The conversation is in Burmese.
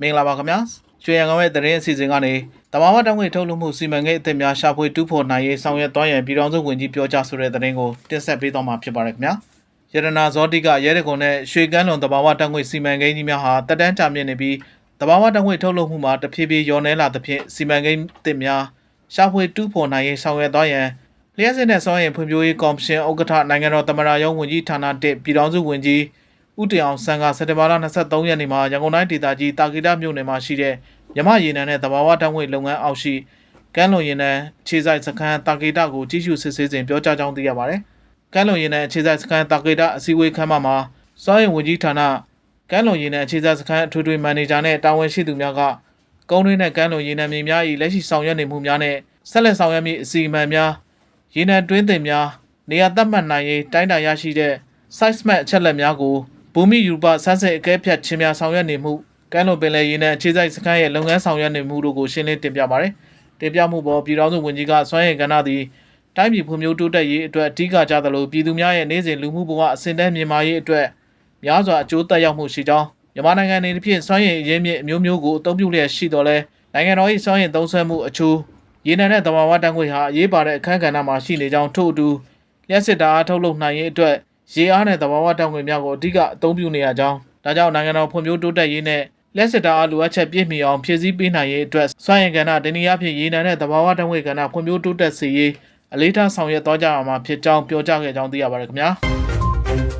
မင်္ဂလာပါခင်ဗျာရွှေရန်ကောင်ရဲ့သတင်းအစီအစဉ်ကနေတဘာဝတောင်းငွေထုတ်လုပ်မှုစီမံကိန်းအသစ်များရှာဖွေတူးဖော်နိုင်ရေးဆောင်ရွက်သွားရန်ပြည်ထောင်စုဝန်ကြီးပြောကြားဆိုတဲ့သတင်းကိုတင်ဆက်ပေးသွားမှာဖြစ်ပါတယ်ခင်ဗျာရတနာဇောတိကရဲတကွန်နဲ့ရွှေကန်းလွန်တဘာဝတောင်းငွေစီမံကိန်းကြီးများဟာတက်တန်းကြာမြင့်နေပြီးတဘာဝတောင်းငွေထုတ်လုပ်မှုမှာတဖြည်းဖြည်းလျော့နေလာသဖြင့်စီမံကိန်းအသစ်များရှာဖွေတူးဖော်နိုင်ရေးဆောင်ရွက်သွားရန်လျှက်စစ်နဲ့စောရင်ဖွံ့ဖြိုးရေးကော်မရှင်ဥက္ကဋ္ဌနိုင်ငံတော်သမ္မတရုံးဝန်ကြီးဌာနတစ်ပြည်ထောင်စုဝန်ကြီး ဦးတင်အောင်ဆန်းကစက်တင်ဘာလ23ရက်နေ့မှာရန်ကုန်တိုင်းဒေသကြီးတာဂီတာမြို့နယ်မှာရှိတဲ့မြမရေနံနဲ့တဘာဝတန်းငွေလုပ်ငန်းအောက်ရှိကမ်းလွန်ရေနံခြေဆိုင်စခန်းတာဂီတာကိုကြီးစုစစ်ဆေးစဉ်ပြောကြားကြောင်းသိရပါတယ်။ကမ်းလွန်ရေနံခြေဆိုင်စခန်းတာဂီတာအစည်းအဝေးခန်းမမှာစောရင်ဝန်ကြီးဌာနကမ်းလွန်ရေနံခြေဆိုင်စခန်းအထွေထွေမန်နေဂျာနဲ့တာဝန်ရှိသူများကကုန်းတွင်းနဲ့ကမ်းလွန်ရေနံမြေများ၏လက်ရှိဆောင်ရွက်နေမှုများနဲ့ဆက်လက်ဆောင်ရွက်မည့်အစီအမံများရေနံတွင်းတင်များနေရာသတ်မှတ်နိုင်ရေးတိုင်းတာရရှိတဲ့ size map အချက်လက်များကို ဘူမိယူပစမ်းစစ်အကဲဖြတ်ခြင်းများဆောင်ရွက်နေမှုကမ်းလွန်ပင်လယ်ရေနံအခြေစိုက်စခန်းရဲ့လုပ်ငန်းဆောင်ရွက်နေမှုတို့ကိုရှင်းလင်းတင်ပြပါရယ်တင်ပြမှုပေါ်ပြည်တော်စုဝန်ကြီးကစွမ်းရည်ကဏ္ဍသည်တိုင်းပြည်ဖွံ့ဖြိုးတိုးတက်ရေးအတွက်အဓိကကြသလိုပြည်သူများရဲ့နေ့စဉ်လူမှုဘဝအဆင့်တန်းမြင့်မားရေးအတွက်များစွာအကျိုးသက်ရောက်မှုရှိကြောင်းမြန်မာနိုင်ငံအနေဖြင့်စွမ်းရည်အရင်းမြစ်အမျိုးမျိုးကိုအသုံးပြုလျက်ရှိတော်လဲနိုင်ငံတော်၏စွမ်းရည်သုံးစွဲမှုအချိုးရေနံနဲ့သဘာဝတန်ခွေဟာအရေးပါတဲ့အခန်းကဏ္ဍမှာရှိနေကြောင်းထို့အတူလျှက်စစ်တာအားထုတ်လုပ်နိုင်ရေးအတွက် ရေအားနဲ့သဘာဝတောင်ငွေများကိုအဓိကအသုံးပြုနေရကြောင်းဒါကြောင့်နိုင်ငံတော်ဖွံ့ဖြိုးတိုးတက်ရေးနဲ့လက်စစ်တာအားလိုအပ်ချက်ပြည့်မီအောင်ဖြည့်ဆည်းပေးနိုင်ရေးအတွက်စွမ်းရည်ကဏ္ဍတနည်းအားဖြင့်ရေနံနဲ့သဘာဝတောင်ငွေကဏ္ဍဖွံ့ဖြိုးတိုးတက်စေရေးအလေးထားဆောင်ရွက်သွားကြရမှာဖြစ်ကြောင်းပြောကြားခဲ့ကြောင်းသိရပါတယ်ခင်ဗျာ